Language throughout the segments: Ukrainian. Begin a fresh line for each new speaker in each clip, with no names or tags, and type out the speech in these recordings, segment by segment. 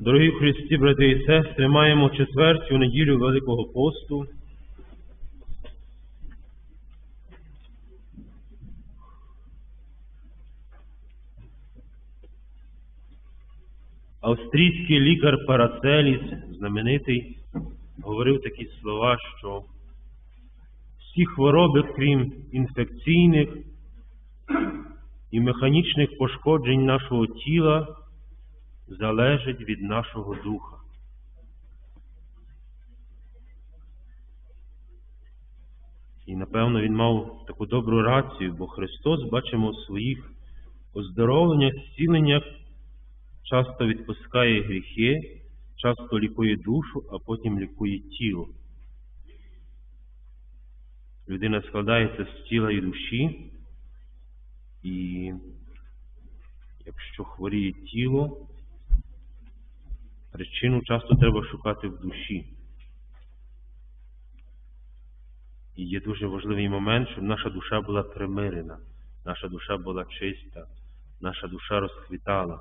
Дорогі Христі, брати і сестри, маємо четверту неділю Великого посту. Австрійський лікар Парацеліс, знаменитий, говорив такі слова, що всі хвороби, крім інфекційних і механічних пошкоджень нашого тіла, залежать від нашого духа. І напевно він мав таку добру рацію, бо Христос, бачимо, в своїх оздоровленнях, зціленнях часто відпускає гріхи, часто лікує душу, а потім лікує тіло. Людина складається з тіла і душі, і якщо хворіє тіло, причину часто треба шукати в душі. І є дуже важливий момент, щоб наша душа була примирена, наша душа була чиста, наша душа розквітала.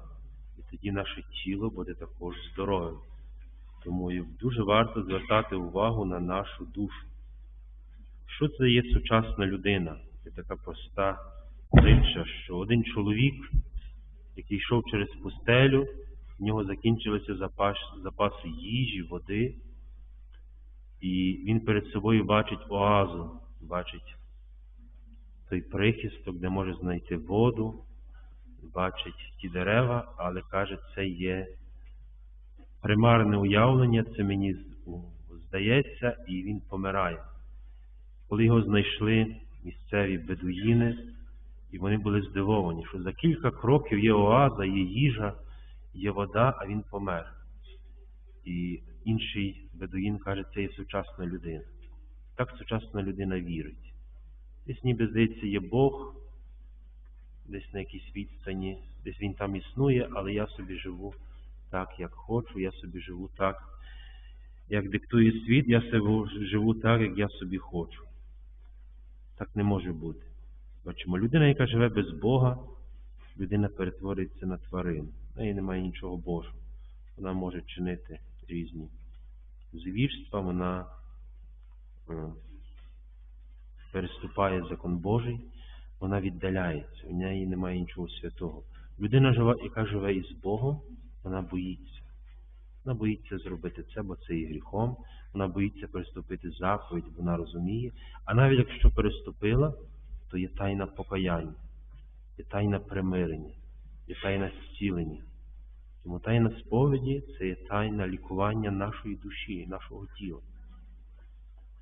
І тоді наше тіло буде також здоровим. Тому дуже варто звертати увагу на нашу душу. Що це є сучасна людина? Це така проста притча, що один чоловік, який йшов через пустелю, в нього закінчилися запас, запаси їжі, води, і він перед собою бачить оазу, бачить той прихисток, де може знайти воду, бачить ті дерева, але каже, це є примарне уявлення, це мені здається, і він помирає. Коли його знайшли місцеві бедуїни, і вони були здивовані, що за кілька кроків є оаза, є їжа, є вода, а він помер. І інший бедуїн каже, це є сучасна людина. Так сучасна людина вірить. Десь ніби здається, є Бог, десь на якійсь відстані, десь він там існує, але я собі живу так, як хочу, я собі живу так, як диктує світ, я собі живу так, як я собі хочу. Так не може бути. Бачимо, людина, яка живе без Бога, людина перетворюється на тварину. В неї немає нічого Божого. Вона може чинити різні звірства, вона е, переступає закон Божий, вона віддаляється, в неї немає нічого святого. Людина, яка живе із Богом, вона боїться. Вона боїться зробити це, бо це є гріхом, вона боїться переступити заповідь, вона розуміє. А навіть якщо переступила, то є тайна покаяння, є тайна примирення, є тайна зцілення. Тому тайна сповіді це є тайна лікування нашої душі, нашого тіла.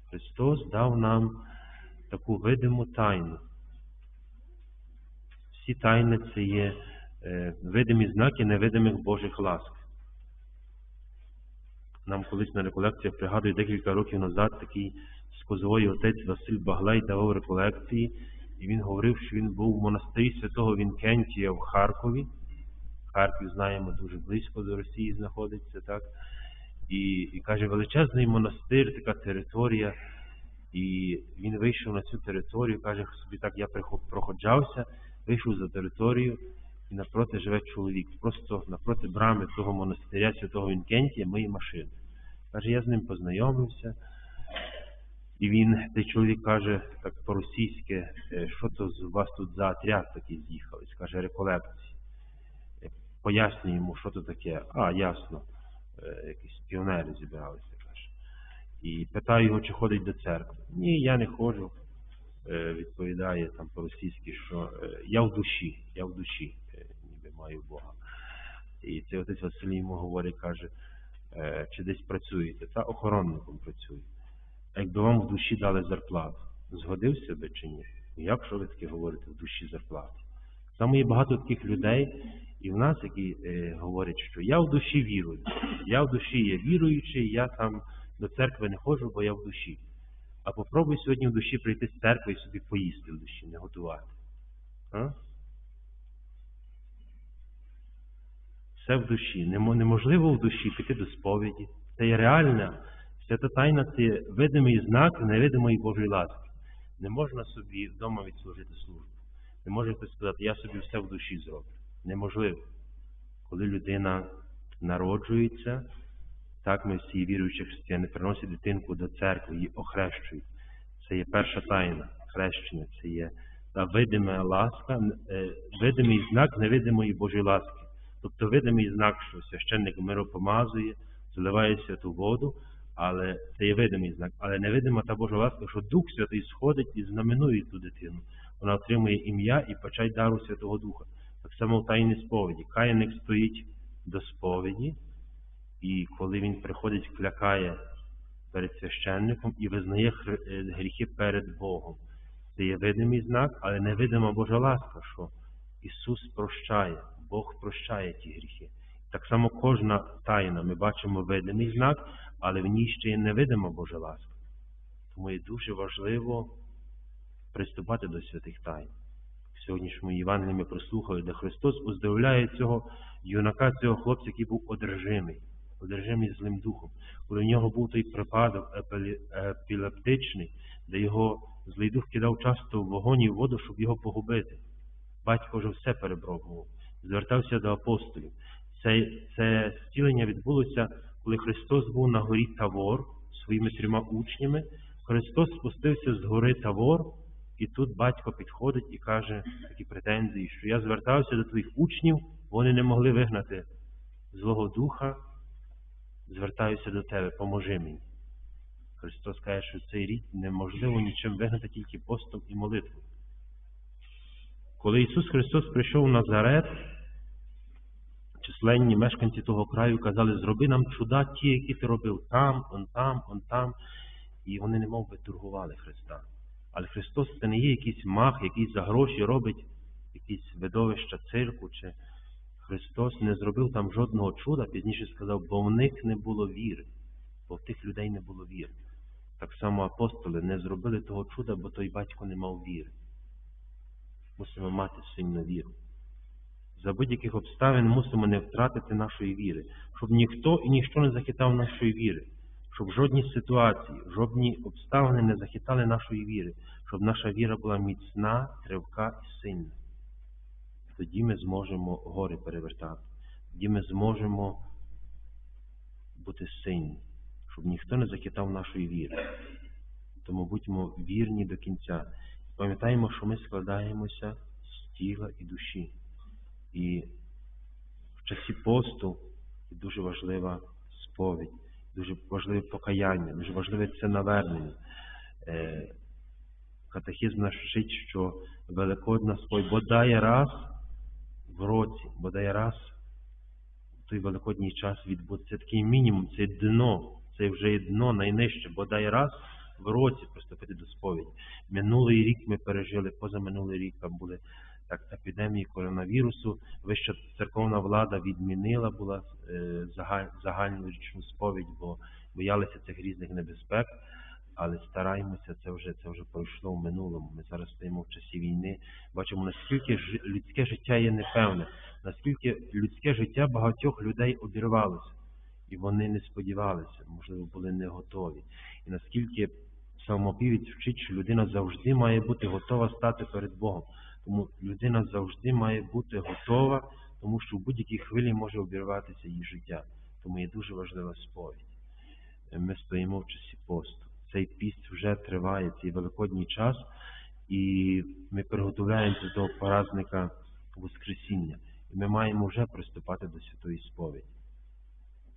Христос дав нам таку видиму тайну. Всі тайни це є е, видимі знаки невидимих Божих ласк. Нам колись на реколекціях пригадую декілька років назад такий скозовий отець Василь Баглай давав реколекції, і він говорив, що він був в монастирі святого Вінкентія в Харкові. Харків, знаємо, дуже близько до Росії знаходиться, так? І і каже, величезний монастир, така територія. І він вийшов на цю територію, каже, собі так, я проходжався, вийшов за територію, і напроти живе чоловік. Просто напроти брами того монастиря святого Вінкентія миє машину. Каже, я з ним познайомився. І він, цей чоловік каже, так по-російськи, що то з вас тут за отряд такий з'їхались, каже, реколекції. Пояснює йому, що то таке. А, ясно, якісь піонери зібралися, каже. І питаю його, чи ходить до церкви. Ні, я не ходжу. Відповідає там по-російськи, що я в душі, я в душі, ніби маю Бога. І цей отець Василій йому говорить, каже, чи десь працюєте, та охоронником працює. Якби вам в душі дали зарплату, згодився би чи ні? Як що ви таке говорите в душі зарплату? Саме є багато таких людей, і в нас, які е, говорять, що я в душі вірую, я в душі є віруючий, я там до церкви не ходжу, бо я в душі. А попробуй сьогодні в душі прийти з церкви і собі поїсти в душі, не готувати. А? Все в душі. Неможливо в душі піти до сповіді. Це є реальна. Свята тайна це видимий знак невидимої Божої ласки. Не можна собі вдома відслужити службу. Не може хтось сказати, я собі все в душі зроблю. Неможливо. Коли людина народжується, так ми всі віруючі християни приносять дитинку до церкви, її охрещують. Це є перша тайна хрещення, це є та видима ласка, е, видимий знак невидимої Божої ласки. Тобто видимий знак, що священник миропомазує, заливає святу воду, але це є видимий знак. Але невидима та Божа ласка, що Дух Святий сходить і знаменує ту дитину. Вона отримує ім'я і почать дару Святого Духа. Так само в тайній сповіді. Каяник стоїть до сповіді, і коли він приходить, клякає перед священником і визнає е, гріхи перед Богом. Це є видимий знак, але невидима Божа ласка, що Ісус прощає, Бог прощає ті гріхи. Так само кожна тайна, ми бачимо видимий знак, але в ній ще є невидима Божа ласка. Тому є дуже важливо приступати до святих тайн. В сьогоднішньому Євангелії ми прослухали, де Христос уздоровляє цього юнака, цього хлопця, який був одержимий, одержимий злим духом. Коли в нього був той припадок епілептичний, де його злий дух кидав часто в вогонь і в воду, щоб його погубити. Батько вже все перепробував, звертався до апостолів. Це це зцілення відбулося, коли Христос був на горі Тавор своїми трьома учнями. Христос спустився з гори Тавор, і тут батько підходить і каже такі претензії, що я звертався до твоїх учнів, вони не могли вигнати Злого Духа, звертаюся до тебе, поможи мені. Христос каже, що цей рік неможливо нічим вигнати тільки постом і молитвою. Коли Ісус Христос прийшов в Назарет, численні мешканці того краю казали, зроби нам чуда ті, які ти робив там, он там, он там. І вони не мов би торгували Христа. Але Христос це не є якийсь мах, який за гроші робить якісь видовища цирку. чи Христос не зробив там жодного чуда, пізніше сказав, бо в них не було віри, бо в тих людей не було віри. Так само апостоли не зробили того чуда, бо той батько не мав віри. Мусимо мати сильну віру. За будь-яких обставин мусимо не втратити нашої віри, щоб ніхто і ніщо не захитав нашої віри, щоб жодні ситуації, жодні обставини не захитали нашої віри, щоб наша віра була міцна, тривка і сильна. Тоді ми зможемо гори перевертати, тоді ми зможемо бути сильні щоб ніхто не захитав нашої віри. Тому будьмо вірні до кінця. Пам'ятаємо, що ми складаємося з тіла і душі. І в часі посту дуже важлива сповідь, дуже важливе покаяння, дуже важливе це навернення. Е, катехізм наш вчить, що Великодна сповідь бодай раз в році, бодай раз в той великодній час відбудеться такий мінімум, це дно це вже є дно найнижче, бодай раз в році приступити до сповіді. Минулий рік ми пережили, позаминулий рік там були так епідемії коронавірусу. Вища церковна влада відмінила була е, загальну річну сповідь, бо боялися цих різних небезпек. Але стараємося, це вже це вже пройшло в минулому. Ми зараз стоїмо в часі війни. Бачимо, наскільки людське життя є непевне, наскільки людське життя багатьох людей обірвалося і вони не сподівалися, можливо, були не готові. І наскільки псалмопівець вчить, що людина завжди має бути готова стати перед Богом. Тому людина завжди має бути готова, тому що в будь-якій хвилі може обірватися її життя. Тому є дуже важлива сповідь. Ми стоїмо в часі посту. Цей піст вже триває, цей великодній час, і ми приготовляємося до того праздника Воскресіння. І ми маємо вже приступати до святої сповіді.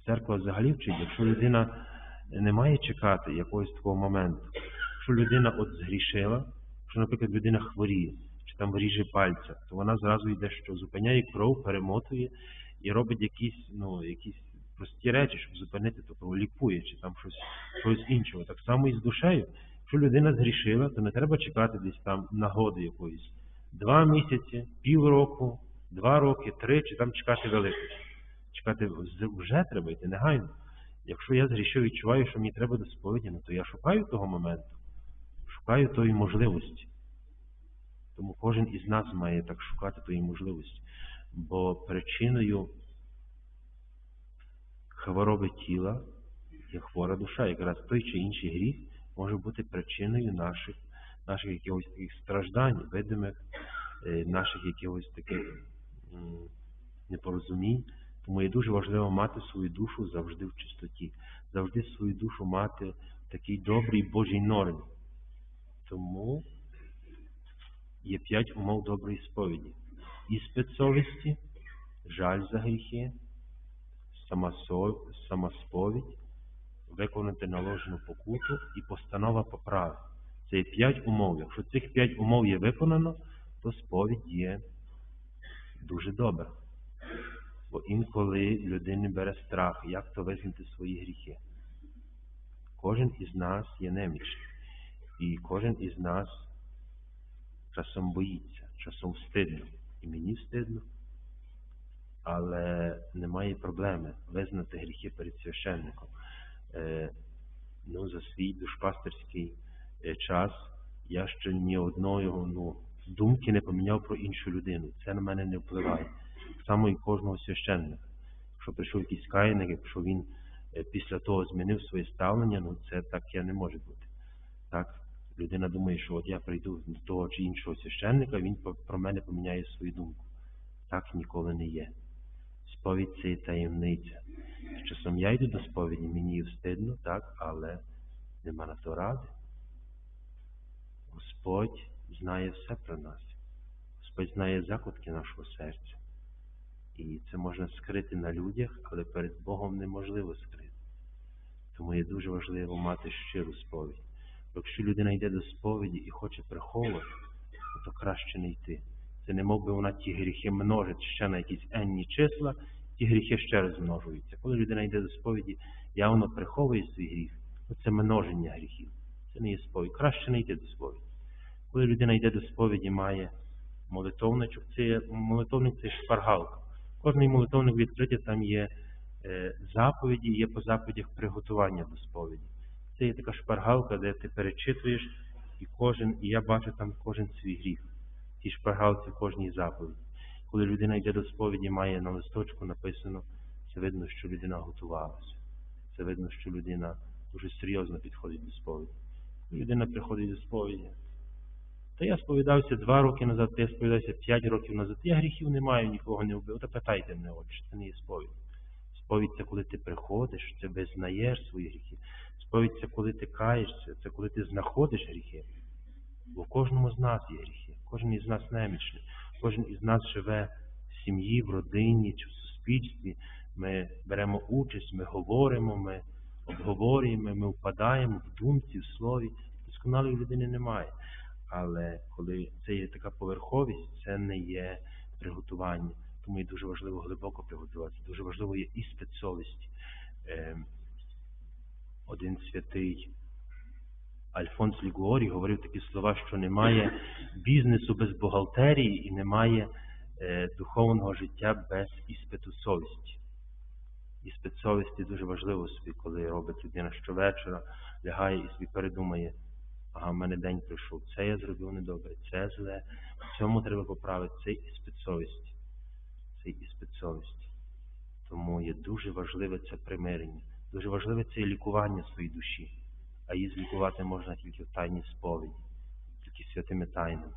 Церква взагалі вчить, якщо людина не має чекати якогось такого моменту, якщо людина от згрішила, якщо, наприклад, людина хворіє, там виріже пальця, то вона зразу йде, що зупиняє кров, перемотує і робить якісь ну, якісь прості речі, щоб зупинити то кров, лікує, чи там щось щось іншого. Так само і з душею. Якщо людина згрішила, то не треба чекати десь там нагоди якоїсь. Два місяці, півроку, два роки, три, чи там чекати великості чекати вже треба йти негайно. Якщо я зрішив відчуваю, що мені треба до сповіді, ну, то я шукаю того моменту, шукаю тої можливості. Тому кожен із нас має так шукати тої можливості. Бо причиною хвороби тіла є хвора душа. Якраз той чи інший гріх може бути причиною наших наших якихось таких страждань, видимих, е, наших якихось таких непорозумінь. Тому є дуже важливо мати свою душу завжди в чистоті, завжди свою душу мати в такій добрій Божій нормі. Тому є п'ять умов доброї сповіді. Іспит совісті, жаль за гріхи, самосо- самосповідь, виконати наложену покуту і постанова поправи. Це є п'ять умов. Якщо цих п'ять умов є виконано, то сповідь є дуже добра. Бо інколи людини бере страх, як то визнати свої гріхи. Кожен із нас є немічний. І кожен із нас часом боїться, часом встидно. І мені встидно. Але немає проблеми визнати гріхи перед священником. Е, ну, за свій душпастерський е, час я ще ні одної ну, думки не поміняв про іншу людину. Це на мене не впливає. Так само і кожного священника. Якщо прийшов якийсь кайник, якщо він е, після того змінив своє ставлення, ну це таке не може бути. Так? Людина думає, що от я прийду до того чи іншого священника, він про мене поміняє свою думку. Так ніколи не є. Сповідь це таємниця. Часом я йду до сповіді, мені встидно, так, але нема на то ради. Господь знає все про нас. Господь знає закутки нашого серця. І це можна скрити на людях, але перед Богом неможливо скрити. Тому є дуже важливо мати щиру сповідь. Якщо людина йде до сповіді і хоче приховувати, то краще не йти. Це не мов би вона ті гріхи множить ще на якісь енні числа, ті гріхи ще розмножуються. Коли людина йде до сповіді, явно приховує свій гріх, то це множення гріхів. Це не є сповідь. Краще не йти до сповіді. Коли людина йде до сповіді, має молитовничок, це є молитовник це шпаргалка. Кожний молитовник відкритий, там є е, заповіді, є по заповідях приготування до сповіді. Це є така шпаргалка, де ти перечитуєш, і кожен, і я бачу там кожен свій гріх. В тій шпаргалці в кожній заповіді. Коли людина йде до сповіді, має на листочку написано, це видно, що людина готувалася. Це видно, що людина дуже серйозно підходить до сповіді. Людина приходить до сповіді, та я сповідався два роки назад, та я сповідався п'ять років назад. Я гріхів не маю, нікого не вбив. Та питайте мене, отче, це не є сповідь. Сповідь це коли ти приходиш, це визнаєш свої гріхи. Сповідь це коли ти каєшся, це коли ти знаходиш гріхи. Бо в кожному з нас є гріхи, кожен із нас немічний, кожен із нас живе в сім'ї, в родині чи в суспільстві. Ми беремо участь, ми говоримо, ми обговорюємо, ми впадаємо в думці, в слові. Досконалої людини немає. Але коли це є така поверховість, це не є приготування. Тому і дуже важливо глибоко приготуватися. Дуже важливо є іспит совісті. Один святий Альфонс Лігуорі говорив такі слова, що немає бізнесу без бухгалтерії і немає е, духовного життя без іспиту совісті. Іспит совісті дуже важливо собі, коли робить людина щовечора, лягає і собі передумає, ага, в мене день прийшов, це я зробив недобре, це зле, в цьому треба поправити цей іспит совісті. Цей іспит совісті. Тому є дуже важливе це примирення, дуже важливе це лікування своєї душі. А її злікувати можна тільки в тайній сповіді, тільки святими тайнами.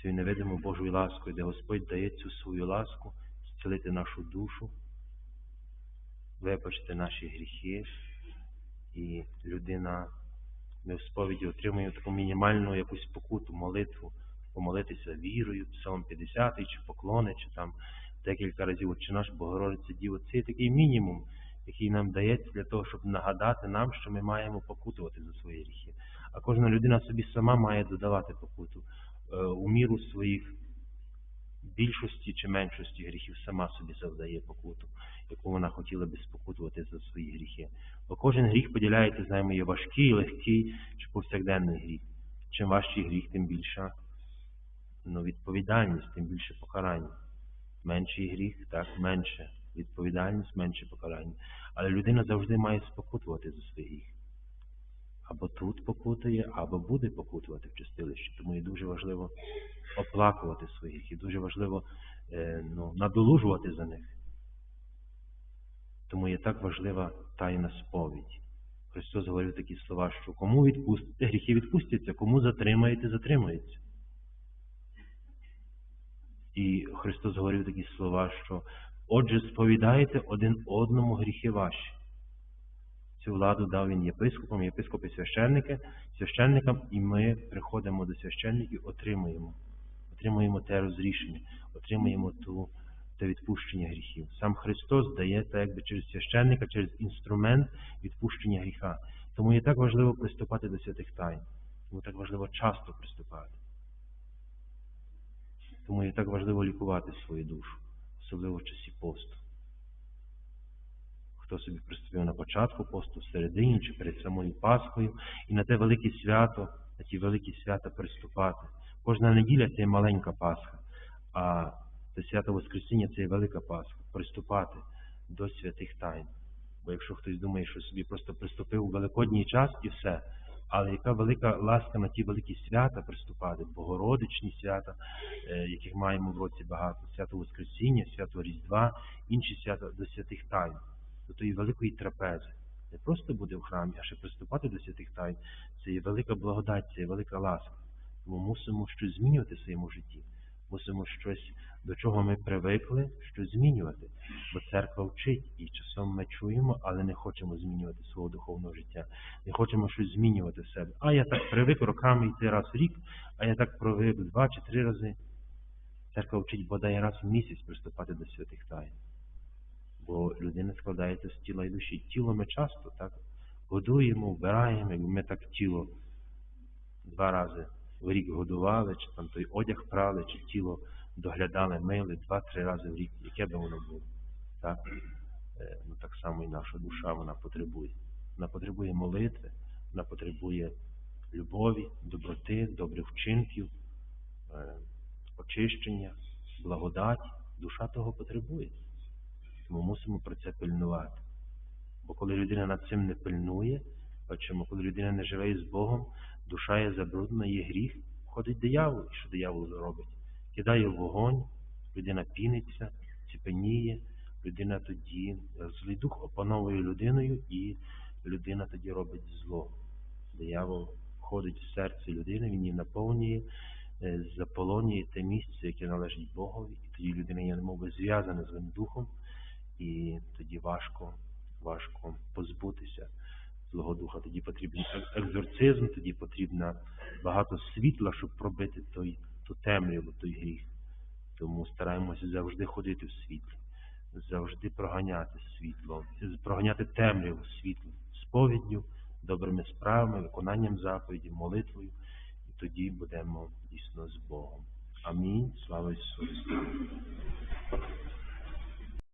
Цією невидимою Божою ласкою, де Господь дає цю свою ласку зцілити нашу душу, вибачити наші гріхи, і людина ми в сповіді отримує таку мінімальну якусь покуту, молитву, помолитися вірою, псалом 50 чи поклони, чи там декілька разів «Отче наш Богородиця Діво. Це такий мінімум, який нам дається для того, щоб нагадати нам, що ми маємо покутувати за свої гріхи. А кожна людина собі сама має додавати покуту е, у міру своїх більшості чи меншості гріхів сама собі завдає покуту, яку вона хотіла би спокутувати за свої гріхи. Бо кожен гріх поділяється, знаємо, є важкий, легкий чи повсякденний гріх. Чим важчий гріх, тим більша ну, відповідальність, тим більше покарання. Менший гріх, так, менше відповідальність, менше покарання. Але людина завжди має спокутувати за гріх. Або тут покутує, або буде покутувати в чистилищі. Тому є дуже важливо оплакувати свої гріхи, дуже важливо е, ну, надолужувати за них. Тому є так важлива тайна сповідь. Христос говорив такі слова, що кому відпустите, гріхи відпустяться, кому затримаєте, затримається. І Христос говорив такі слова, що Отже, сповідайте один одному гріхи ваші. Цю владу дав він єпископам, єпископи священники, священникам, і ми приходимо до священників, отримуємо. Отримуємо те розрішення, отримуємо ту, те відпущення гріхів. Сам Христос дає це якби через священника, через інструмент відпущення гріха. Тому є так важливо приступати до святих тайн. Тому так важливо часто приступати. Тому є так важливо лікувати свою душу, особливо в часі посту. Хто собі приступив на початку посту, середині чи перед самою Пасхою, і на те велике свято, на ті великі свята приступати. Кожна неділя це маленька Пасха, а це свято Воскресіння це велика Пасха. Приступати до святих тайн. Бо якщо хтось думає, що собі просто приступив у великодній час і все, але яка велика ласка на ті великі свята приступати, богородичні свята, е, яких маємо в році багато, свято Воскресіння, свято Різдва, інші свята до святих тайн, до тої великої трапези. Не просто буде в храмі, а ще приступати до святих тайн. Це є велика благодать, це є велика ласка. Тому мусимо щось змінювати в своєму житті. Мусимо щось, до чого ми привикли, щось змінювати. Бо церква вчить, і часом ми чуємо, але не хочемо змінювати свого духовного життя. Не хочемо щось змінювати в себе. А я так привик роками йти раз в рік, а я так привик два чи три рази. Церква вчить бодай раз в місяць приступати до святих тайн. Бо людина складається з тіла і душі. Тіло ми часто так годуємо, вбираємо, ми так тіло два рази в рік годували, чи там той одяг прали, чи тіло доглядали, мили два-три рази в рік, яке би воно було. Так? Е, Ну, так само і наша душа вона потребує. Вона потребує молитви, вона потребує любові, доброти, добрих вчинків, е, очищення, благодаті. Душа того потребує. Тому мусимо про це пильнувати. Бо коли людина над цим не пильнує, бачимо, коли людина не живе із Богом, душа є забруднена, є гріх, входить диявол. І що диявол робить? Кидає в вогонь, людина піниться, ціпеніє, людина тоді, злий дух опановує людиною, і людина тоді робить зло. Диявол входить в серце людини, він її наповнює, е, заполонює те місце, яке належить Богові, і тоді людина є немов зв'язана злим духом, і тоді важко, важко позбутися злого духа. Тоді потрібен екзорцизм, тоді потрібно багато світла, щоб пробити той, ту темряву, той гріх. Тому стараємося завжди ходити в світлі, завжди проганяти світло, проганяти темряву світло сповіддю, добрими справами, виконанням заповіді, молитвою, і тоді будемо дійсно з Богом. Амінь. Слава Ісусу.